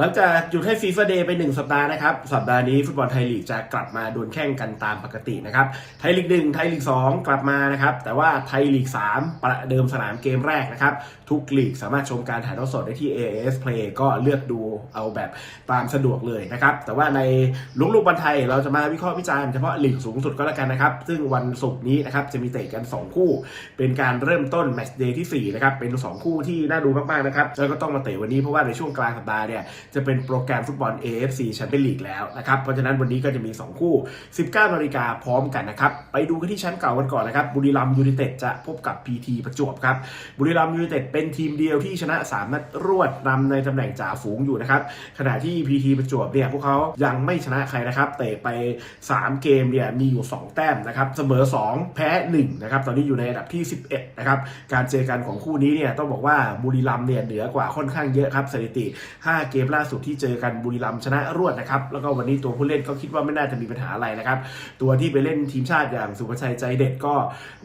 หลังจากหยุดให้ฟีฟ่าเดย์ไปหนึ่งสัปดาห์นะครับ สัปดาห์นี้ฟุตบอลไทยลีกจะกลับมาดวลแข่งกันตามปกตินะครับ ไทยลีกหนึ่งไทยลีกสองกลับมานะครับ แต่ว่าไทยลีกสามประเดิมสนามเกมแรกนะครับ ทุกลีกสามารถชมการถ่ายทอดสดได้ที่ AS Play ก็เลือกดูเอาแบบตามสะดวกเลยนะครับ แต่ว่าในลุกลูกบอลไทยเราจะมาวิเคราะห์วิจารณ์เฉพาะลีกสูงสุดก็แล้วกันนะครับ ซึ่งวันศุกร์นี้นะครับจะมีเตะกัน 2 คู่ เป็นการเริ่มต้นแมตช์เดย์ที่4นะครับ เป็น 2 คู่ที่น่าดูมากๆนะครับ แล้วก็ต้องมาเตะวันนี้เพราะว่าในช่วงกลางสัปดาห์เนี่ยจะเป็นโปรแกรมฟุตบอล AFC แชมเปี้ยนลีกแล้วนะครับ เพราะฉะนั้นวันนี้ก็จะมี 2 คู่ 19นาฬิกาพร้อมกันนะครับ ไปดูกันที่ชมป์เก่ากันก่อนนะครับ บุรีรัมยูไนเต็ดจะพบกับ PT ประจวบครับ บุรีรัมยูไนเต็ดเป็นทีมเดียวที่ชนะ 3 นัดรวดนำในตำแหน่งจ่าฝูงอยู่นะครับ ขณะที่ PT ประจวบเนี่ยพวกเขายังไม่ชนะใครนะครับ เตะไป 3 เกมเนี่ยมีอยู่ 2 แต้มนะครับ เสมอ 2 แพ้1นะครับ ตอนนี้อยู่ในอันดับที่ 11 นะครับ การเจอกันของคู่นี้เนี่ยต้องบอกว่าบุรีรัมเนี่ยเหนือกว่าค่อนข้างเยอะครับสถิติ 5 เกมล่าสุดที่เจอกันบุรีรัมย์ชนะรวดนะครับ แล้วก็วันนี้ตัวผู้เล่นก็คิดว่าไม่น่าจะมีปัญหาอะไรนะครับ ตัวที่ไปเล่นทีมชาติอย่างสุภชัยใจเด็ดก็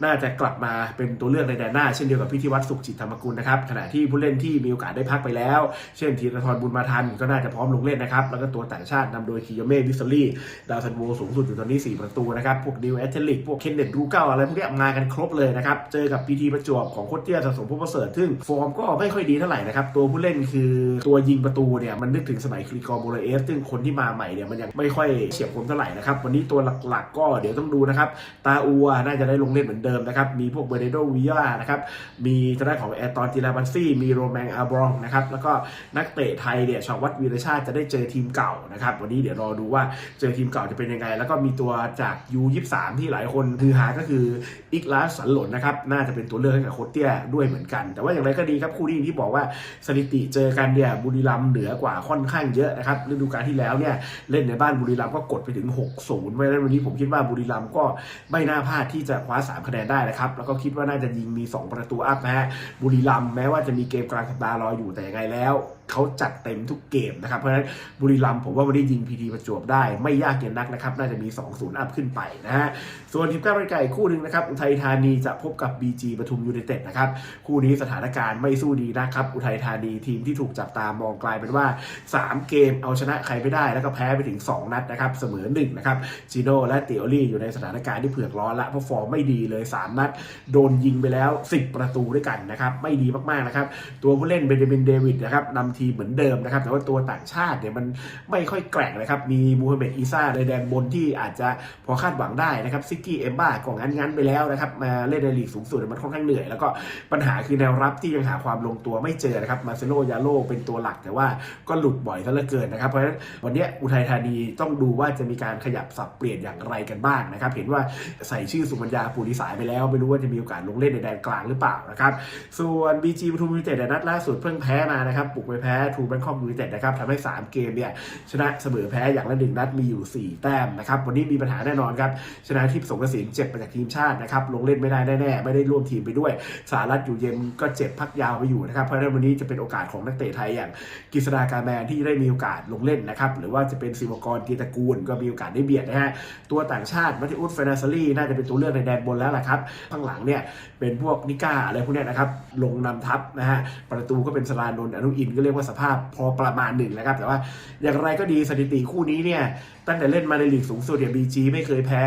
น่าจะกลับมาเป็นตัวเลือกในแดนหน้า เช่นเดียวกับพิธีวัตรสุขจิตธรรมกุลนะครับ ขณะที่ผู้เล่นที่มีโอกาสได้พักไปแล้ว เช่นธีรทรบุญมาทันก็น่าจะพร้อมลงเล่นนะครับ แล้วก็ตัวต่างชาตินำโดยคิโยเม่วิสซอรี่ดาวซันโวสูงสุดอยู่ตอนนี้ 4 ประตูนะครับ พวกดิวแอตเทลิกพวกเคนเนตรูเก้าอะไรพวกนี้มากันครบเลยนะครับ เจอกับพีทีประจวบของโคตเตี้ยสะสมพวกประเสริฐซึ่งฟอร์มก็ไม่ค่อยดีเท่าไหร่นะครับ ตัวผู้เล่นคือตัวยิงประตูเนี่ยมันนึกถึงสมัยคริกอร์โบรเอสซึ่งคนที่มาใหม่เนี่ยมันยังไม่ค่อยเฉียบคมเท่าไหร่นะครับวันนี้ตัวหลักๆก็เดี๋ยวต้องดูนะครับตาอัวน่าจะได้ลงเล่นเหมือนเดิมนะครับมีพวกเบเรโดวิยานะครับมีทางด้านของแอร์ตอนจิราบันซี่มีโรแมงอาบรองนะครับแล้วก็นักเตะไทยเนี่ยชาววัดวีรชาติจะได้เจอทีมเก่านะครับวันนี้เดี๋ยวรอดูว่าเจอทีมเก่าจะเป็นยังไง แล้วก็มีตัวจาก U23 ที่หลายคนคือหาก็คืออิกลาสสันหลนนะครับน่าจะเป็นตัวเลือกให้กับโคตเตี้ยด้วยเหมือนกัน แต่ว่าอย่างไรก็ดีครับคู่นี้ที่บอกว่าสถิติเจอกันเนี่ยบุรีรัมย์เหนือกว่าค่อนข้างเยอะนะครับฤดูกาลที่แล้วเนี่ยเล่นในบ้านบุรีรัมย์ก็กดไปถึง 6-0เพราะฉะนั้นวันนี้ผมคิดว่าบุรีรัมย์ก็ไม่น่าพลาดที่จะคว้า 3 คะแนนได้นะครับ แล้วก็คิดว่าน่าจะยิงมี 2 ประตูอัพนะฮะบุรีรัมย์แม้ว่าจะมีเกมกลางสัปดาห์รออยู่แต่ยังไงแล้ว เขาจัดเต็มทุกเกมนะครับ เพราะฉะนั้นบุรีรัมย์ผมว่าวันนี้ยิงพีทีประจวบได้ ไม่ยากเย็นนักนะครับ น่าจะมี 2-0 อัพขึ้นไปนะฮะ ส่วนทีมก้าวไก่คู่หนึ่งนะครับ อุทัยธานีจะพบกับ BG ปทุมยูไนเต็ดนะครับ คู่นี้สถานการณ์ไม่สู้ดีนะครับ อุทัยธานีทีมที่ถูกจับตามองกลายเป็นว่า 3 เกมเอาชนะใครไม่ได้ แล้วก็แพ้ไปถึง 2 นัดนะครับ เสมอ1นะครับจิโน่และเตียวลี่อยู่ในสถานการณ์ที่เผือกร้อนละเพราะฟอร์มไม่ดีเลย 3 นัด โดนยิงไปแล้ว 10 ประตูด้วยกันนะครับไม่ดีมากๆนะครับตัวผู้เล่นเบนจามินเดวิดนะครับนำทีเหมือนเดิมนะครับ แต่ว่าตัวต่างชาติเนี่ยมันไม่ค่อยแกร่งนะครับ มีมูฮัมเหม็ดอีซ่าในแดนบนที่อาจจะพอคาดหวังได้นะครับซิกกี้เอมบ้าก็งั้นงั้นไปแล้วนะครับ มาเล่นในลีกสูงสุดมันค่อนข้างเหนื่อย แล้วก็ปัญหาคือแนวรับที่ยังหาความลงตัวไม่เจอนะครับ มาเซโลยาโลเป็นตัวหลักแต่ว่าก็หลุดบ่อยซะเหลือเกินนะครับ เพราะฉะนั้นวันนี้อุทัยธานีต้องดูว่าจะมีการขยับสับเปลี่ยนอย่างไรกันบ้างนะครับ เห็นว่าใส่ชื่อสุมัญญาปูริสายไปแล้ว ไม่รู้ว่าจะมีโอกาสลงเล่นในแดนกลางหรือเปล่านะครับ ส่วน BG ปทุมยูไนเต็ดนนัดล่าสุดเพิ่งแพ้มานะครับ บุกไปแพ้ทูแบงคอกยูไนเต็ดนะครับทำให้ 3 เกมเนี่ยชนะเสมอแพ้อย่างละหนึ่งนัดมีอยู่ 4 แต้มนะครับวันนี้มีปัญหาแน่นอนครับชนะทิพย์สงกระสินเจ็บมาจากทีมชาตินะครับลงเล่นไม่ได้แน่ๆไม่ได้ร่วมทีมไปด้วยสารัตอยู่เย็นก็เจ็บพักยาวไปอยู่นะครับเพราะฉะนั้นวันนี้จะเป็นโอกาสของนักเตะไทยอย่างกฤษฎากาแมนที่ได้มีโอกาสลงเล่นนะครับหรือว่าจะเป็นซิวกรกีติกูลก็มีโอกาสได้เบียดนะฮะตัวต่างชาติมัติอุสเฟนาซารีน่าจะเป็นตัวเลือกในแดนบนแล้วล่ะครับข้างหลังเนี่ยเป็นพวกนิก้าอะไรพวกเนี้ยนะครับลงนำทัพนะฮะประตูก็เป็นสลานนอนุอินก็เรียกว่าสภาพพอประมาณหนึ่งนะครับ แต่ว่าอย่างไรก็ดีสถิติคู่นี้เนี่ยตั้งแต่เล่นมาในลีกสูงสุดเนี่ยบีจีไม่เคยแพ้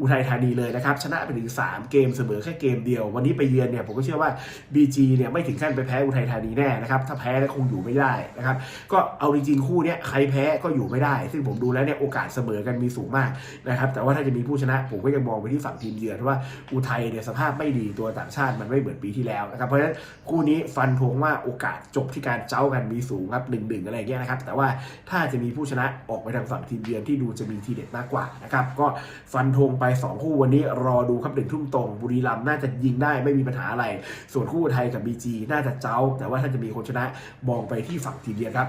อุทัยธานีเลยนะครับ ชนะไปถึง 3 เกมเสมอแค่เกมเดียว วันนี้ไปเยือนเนี่ยผมก็เชื่อว่า BG เนี่ยไม่ถึงขั้นไปแพ้อุทัยธานีแน่นะครับถ้าแพ้แล้วคงอยู่ไม่ได้นะครับก็เอาจริงๆคู่เนี้ยใครแพ้ก็อยู่ไม่ได้ ซึ่งผมดูแล้วเนี่ยโอกาสเสมอกันมีสูงมากนะครับแต่ว่าถ้าจะมีผู้ชนะผมก็ยังมองไปที่ฝั่งทีมเยือนเพราะว่าอุทัยเนี่ยสภาพไม่ดีตัวต่างชาติมันไม่เหมือนปีที่แล้วนะครับเพราะฉะนั้นคู่นี้ฟันธงว่าโอกาสจบที่การเจ้ากันมีสูงครับหนึ่งหนึ่งอะไรอย่างเงี้ยนะครับ แต่ว่าถ้าจะมีผู้ชนะออกไปทางฝั่งทีมเยือนที่ดูจะมีทีเด็ดมากกว่านะครับ ก็ฟันธงไป 2 คู่วันนี้รอดูครับหนึ่งทุ่มตรง บุรีรัมย์น่าจะยิงได้ไม่มีปัญหาอะไร ส่วนคู่ไทยกับบีจีน่าจะเจ้า แต่ว่าถ้าจะมีคนชนะมองไปที่ฝั่งทีมเยือนครับ